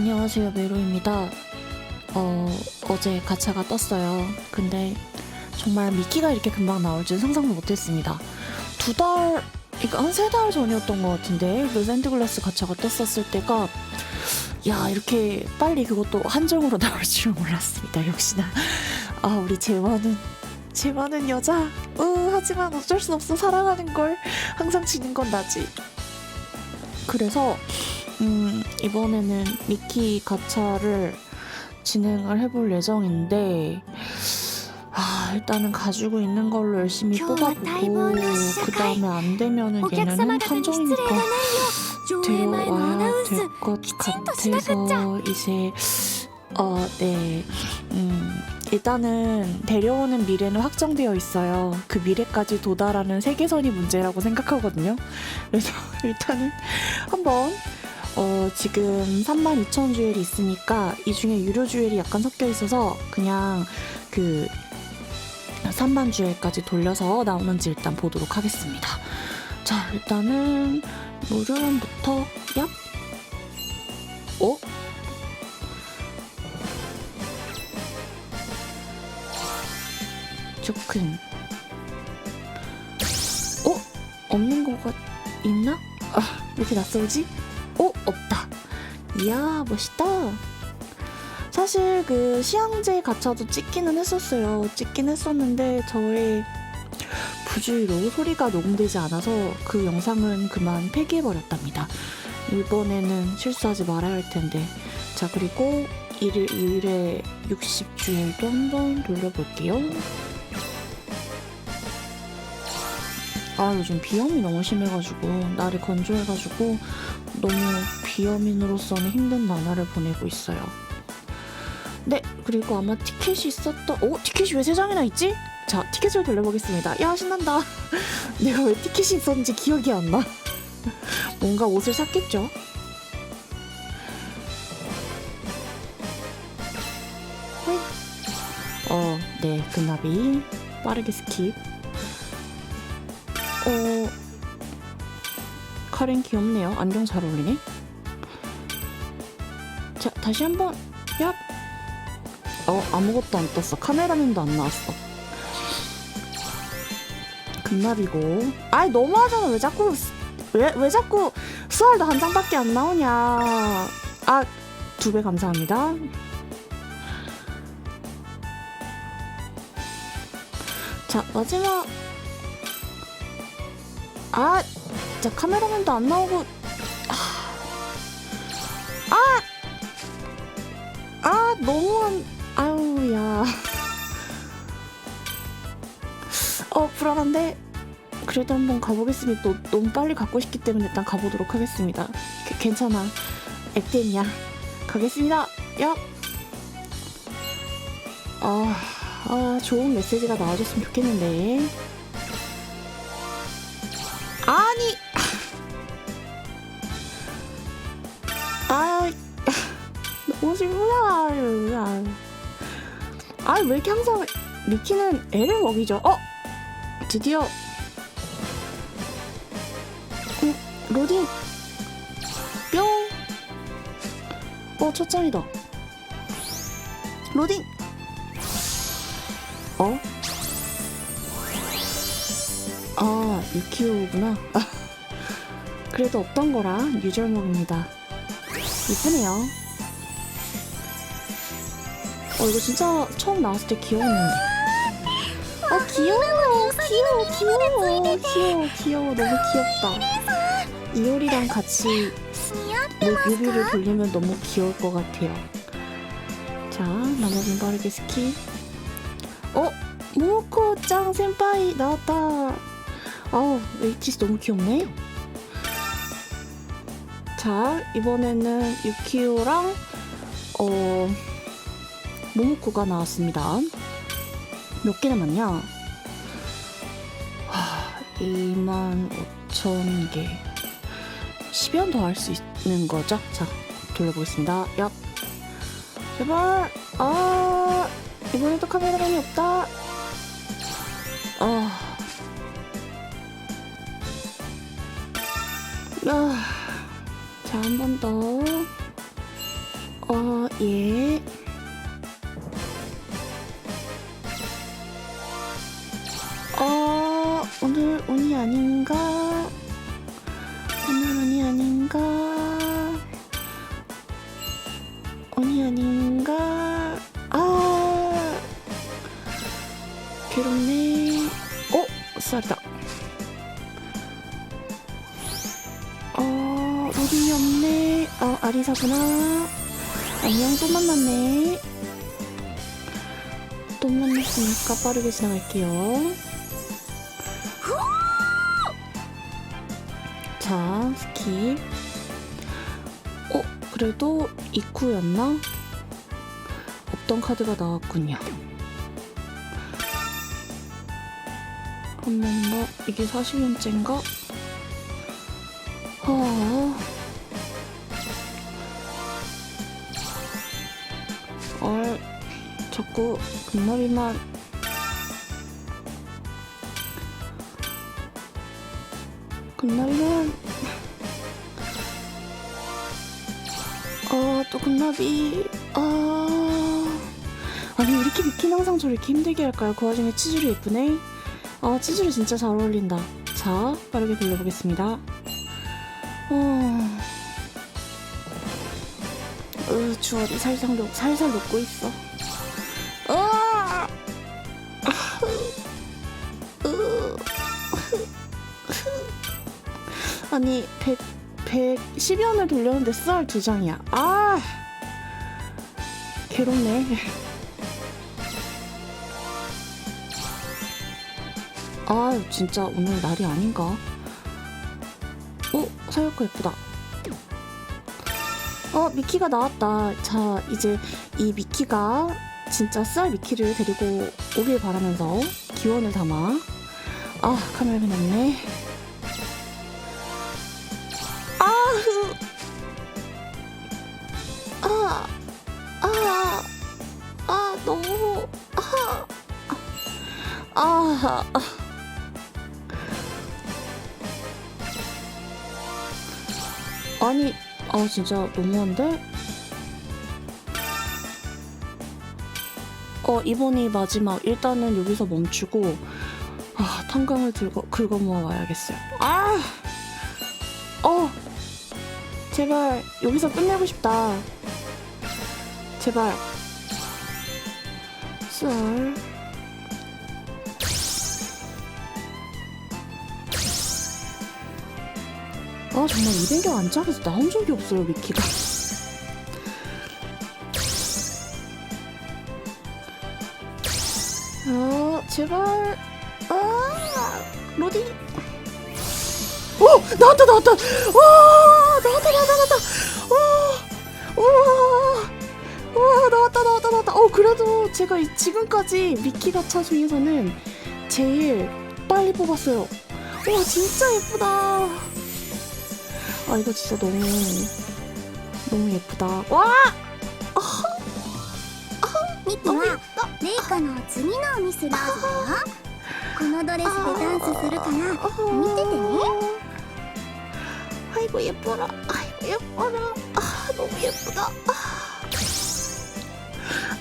안녕하세요, 메로입니다. 어, 어제 가차가 떴어요. 근데 정말 미끼가 이렇게 금방 나올 줄 상상도 못했습니다. 두 달, 그러니까 한 세 달 전이었던 것 같은데, 그 샌드글라스 가차가 떴었을 때가, 야, 이렇게 빨리 그것도 한정으로 나올 줄 몰랐습니다. 역시나. 아, 우리 재화는, 재화는 여자. 으, 하지만 어쩔 수 없어. 사랑하는 걸. 항상 지는 건 나지. 그래서, 음, 이번에는 미키 가차를 진행을 해볼 예정인데 아, 일단은 가지고 있는 걸로 열심히 뽑아보고 그 다음에 안 되면은 얘네는 한정이니까 데려와야 될 것 같아서 이제 어, 네. 음, 일단은 데려오는 미래는 확정되어 있어요. 그 미래까지 도달하는 세계선이 문제라고 생각하거든요. 그래서 일단은 한번 어, 지금 32,000 주엘이 있으니까 이 중에 유료 주엘이 약간 섞여 있어서 그냥 그 3만 주엘까지 돌려서 나오는지 일단 보도록 하겠습니다. 자, 일단은 무료란부터 얍. 어? 조큰. 어? 없는 거가 있나? 아, 왜 이렇게 낯설지? 어? 없다. 이야, 멋있다. 사실 그 시향제 가차도 찍기는 했었어요. 찍긴 했었는데 저의 부주의로 소리가 녹음되지 않아서 그 영상은 그만 폐기해버렸답니다. 이번에는 실수하지 말아야 할 텐데. 자, 그리고 1일 2일에 60주일도 한번 돌려볼게요. 아, 요즘 비염이 너무 심해가지고, 날이 건조해가지고, 너무 비염인으로서는 힘든 나날을 보내고 있어요. 네, 그리고 아마 티켓이 있었던, 어? 티켓이 왜 세 장이나 있지? 자, 티켓을 돌려보겠습니다. 야, 신난다. 내가 왜 티켓이 있었는지 기억이 안 나. 뭔가 옷을 샀겠죠? 어, 네, 금나비. 빠르게 스킵. 카렌 귀엽네요. 안경 잘 어울리네. 자, 다시 한번. 얍. 어, 아무것도 안 떴어. 카메라맨도 안 나왔어. 금나비고. 아이, 너무하잖아. 왜 자꾸, 왜, 왜 자꾸 수알도 한 장밖에 안 나오냐. 아, 두 배 감사합니다. 자, 마지막. 아, 진짜 카메라맨도 안 나오고. 아! 아, 너무한. 아유, 야. 어, 불안한데? 그래도 한번 가보겠습니다. 또 너무 빨리 갖고 싶기 때문에 일단 가보도록 하겠습니다. 그, 괜찮아. 액땜이야. 가겠습니다. 야! 아, 아, 좋은 메시지가 나와줬으면 좋겠는데. 슬프다. 아, 왜 이렇게 항상 미키는 애를 먹이죠? 어! 드디어. 어, 로딩. 뿅. 어, 첫 장이다. 로딩. 어? 아, 유키오구나. 아, 그래도 없던 거라 유절목입니다. 이쁘네요. 어 이거 진짜 처음 나왔을 때 귀여웠는데. 아 귀여워, 귀여워, 귀여워, 귀여워, 귀여워, 너무 귀엽다. 이효리랑 같이 뮤비를 돌리면 너무 귀여울 것 같아요. 자, 나머진 빠르게 스킵. 어, 모코짱 센파이 나왔다. 아우, 에이티스 너무 귀엽네. 자, 이번에는 유키오랑 어. 모모코가 나왔습니다. 몇 개 남았냐? 하, 25,000개. 10연 더 할 수 있는 거죠? 자, 돌려보겠습니다. 얍. 제발. 아, 이번에도 카메라맨이 없다. 아. 아. 자, 한 번 더. 아닌가? 오늘 아니 아닌가? 아니 아닌가? 아 괴롭네. 어 쌀이다. 어 로빈이 없네. 어 아리사구나. 안녕 또 만났네. 또 만났으니까 빠르게 지나갈게요. 자 스킵. 어 그래도 이쿠였나? 없던 카드가 나왔군요. 한 번 더 이게 40년째인가? 아. 얼 자꾸 금나비만 금나비만 아또 금나비. 아. 아니 왜 이렇게 미킨 항상 저를 이렇게 힘들게 할까요? 그 와중에 치즈리 예쁘네. 아 치즈리 진짜 잘 어울린다. 자 빠르게 돌려보겠습니다. 어... 으, 주얼이 살살, 녹, 살살 녹고 있어. 아니, 100, 110연을 돌렸는데 쌀 두 장이야. 아! 괴롭네. 아, 진짜 오늘 날이 아닌가? 어, 사육코 예쁘다. 어 미키가 나왔다. 자 이제 이 미키가 진짜 쌀 미키를 데리고 오길 바라면서 기원을 담아. 아 카메라 해놨네. 아. 아. 아. 아니 아 진짜 너무한데? 어 이번이 마지막 일단은 여기서 멈추고 아 탄강을 들고 긁어 모아 와야겠어요 아! 어! 제발 여기서 끝내고 싶다 제발 썰아 정말 200개 안짝에서 나온 적이 없어요 미키가. 아 제발. 아 로딩 오 나왔다 나왔다. 와 나왔다 나왔다 나왔다. 와와 어 그래도 제가 이- 지금까지 미키 가차 중에서는 제일 빨리 뽑았어요 와 진짜 예쁘다 아 이거 진짜 너무 너무 예쁘다. 와! ミキはレイカの次のミスラーズだよこのドレスでダンスするかな見ててね 아이고 예뻐라. 아이고 예뻐라. 아 너무 예쁘다. 아,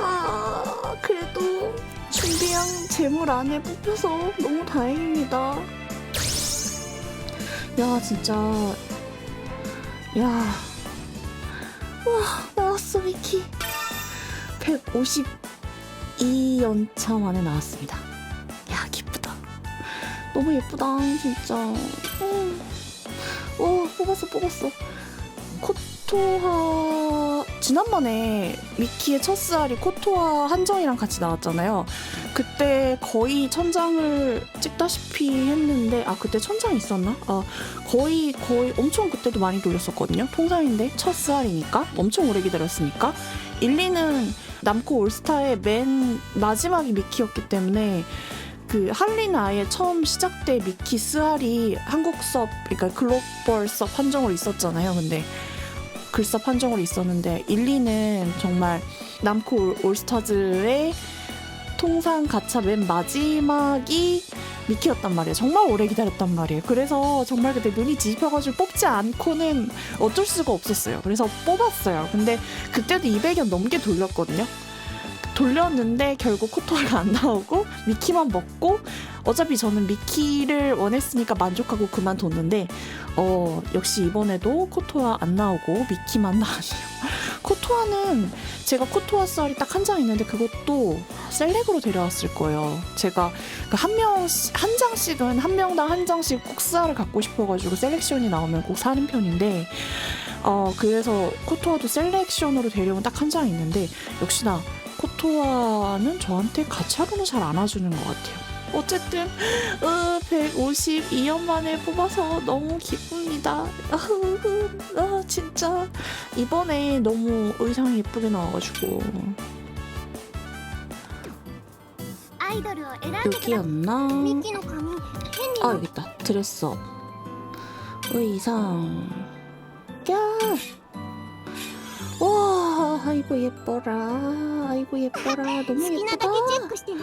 아 그래도 준비한 재물 안에 뽑혀서 너무 다행입니다. 야 진짜 야. 와 나왔어 미키. 152연차 만에 나왔습니다. 야 기쁘다. 너무 예쁘다 진짜. 음. 오 뽑았어 뽑았어. 코토하 지난번에 미키의 첫 스알이 코토하 한정이랑 같이 나왔잖아요. 그때 거의 천장을 찍다시피 했는데 아 그때 천장 있었나? 아 거의 거의 엄청 그때도 많이 돌렸었거든요. 통상인데 첫 스알이니까 엄청 오래 기다렸으니까 1, 2는 남코 올스타의 맨 마지막이 미키였기 때문에 그 할리는 아예 처음 시작 때 미키 스알이 한국 섭 그러니까 글로벌 섭 한정으로 있었잖아요. 근데 글섭 한정으로 있었는데 1, 2는 정말 남코 올- 올스타즈의 통상 가차 맨 마지막이 미키였단 말이에요. 정말 오래 기다렸단 말이에요. 그래서 정말 그때 눈이 뒤집혀가지고 뽑지 않고는 어쩔 수가 없었어요. 그래서 뽑았어요. 근데 그때도 200연 넘게 돌렸거든요. 돌렸는데 결국 코토가 안 나오고 미키만 먹고 어차피 저는 미키를 원했으니까 만족하고 그만뒀는데 어 역시 이번에도 코토가 안 나오고 미키만 나왔네요. 코토아는 제가 코토아 쌀이 딱 한 장 있는데 그것도 셀렉으로 데려왔을 거예요. 제가 그한 명, 한 장씩은 한 명당 한 장씩 꼭 쌀을 갖고 싶어가지고 셀렉션이 나오면 꼭 사는 편인데, 어, 그래서 코토아도 셀렉션으로 데려온 딱 한 장 있는데, 역시나 포토와는 저한테 같이 하루는 잘 안 와주는 것 같아요. 어쨌든 으, 152년 만에 뽑아서 너무 기쁩니다. 아, 진짜 이번에 너무 의상이 예쁘게 나와가지고 여기였나? 아 여기다 드레스 의상 야! 와 아이고 예뻐라. 아이고 예뻐라. 好 너무 きな 예쁘다. だけチェックしてね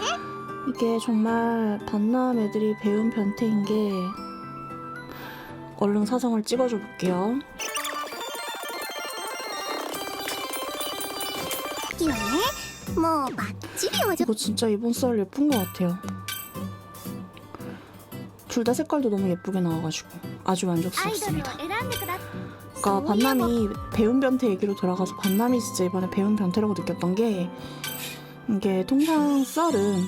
이게 정말 반남 애들이 배운 변태인 게 얼른 사정을 찍어줘 볼게요. ミキはねもうバッチリお上 이거 진짜 이번 썰 예쁜 것 같아요. 둘 다 색깔도 너무 예쁘게 나와가지고 아주 アイドルを 만족스럽습니다. 選んでくだ 아까 반남이 배운 변태 얘기로 돌아가서 반남이 진짜 이번에 배운 변태라고 느꼈던 게 이게 통상 썰은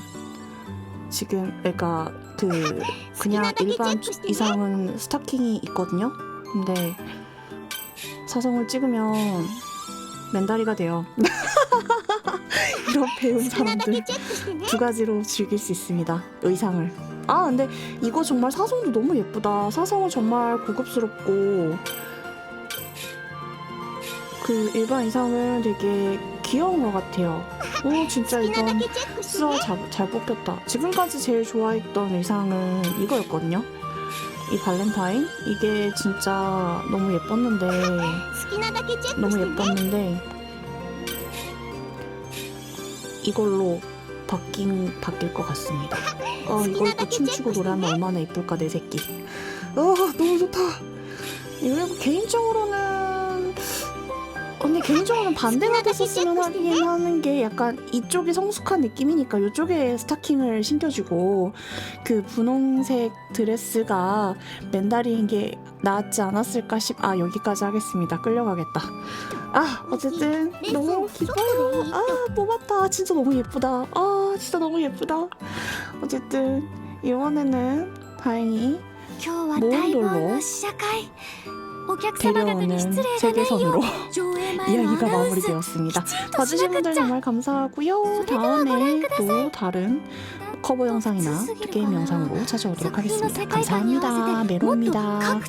지금 그러니까 그 그냥 일반 이상은 스타킹이 있거든요. 근데 사성을 찍으면 맨다리가 돼요. 이런 배운 사람들 두 가지로 즐길 수 있습니다. 의상을. 아 근데 이거 정말 사성도 너무 예쁘다. 사성은 정말 고급스럽고 그 일반 이상은 되게 귀여운 것 같아요. 오 진짜 이건 쓰러 잘, 잘 뽑혔다. 지금까지 제일 좋아했던 의상은 이거였거든요. 이 발렌타인 이게 진짜 너무 예뻤는데 너무 예뻤는데 이걸로 바뀐 바뀔 것 같습니다. 어 이걸 또 춤추고 노래하면 얼마나 예쁠까 내 새끼. 어 너무 좋다. 이거 개인적으로는 근데 개인적으로는 반대가 됐었으면 하긴 하는 게 약간 이쪽이 성숙한 느낌이니까 이쪽에 스타킹을 신겨주고 그 분홍색 드레스가 맨다리인 게 낫지 않았을까 싶... 아 여기까지 하겠습니다. 끌려가겠다. 아 어쨌든 너무 기뻐요. 아 뽑았다. 진짜 너무 예쁘다. 아 진짜 너무 예쁘다. 어쨌든 이번에는 다행히 모험돌로 데려오는 세계선으로 이야기가 마무리되었습니다. 봐주신 분들 정말 감사하고요. 다음에 또 다른 커버 영상이나 게임 영상으로 찾아오도록 하겠습니다. 감사합니다. 메로입니다.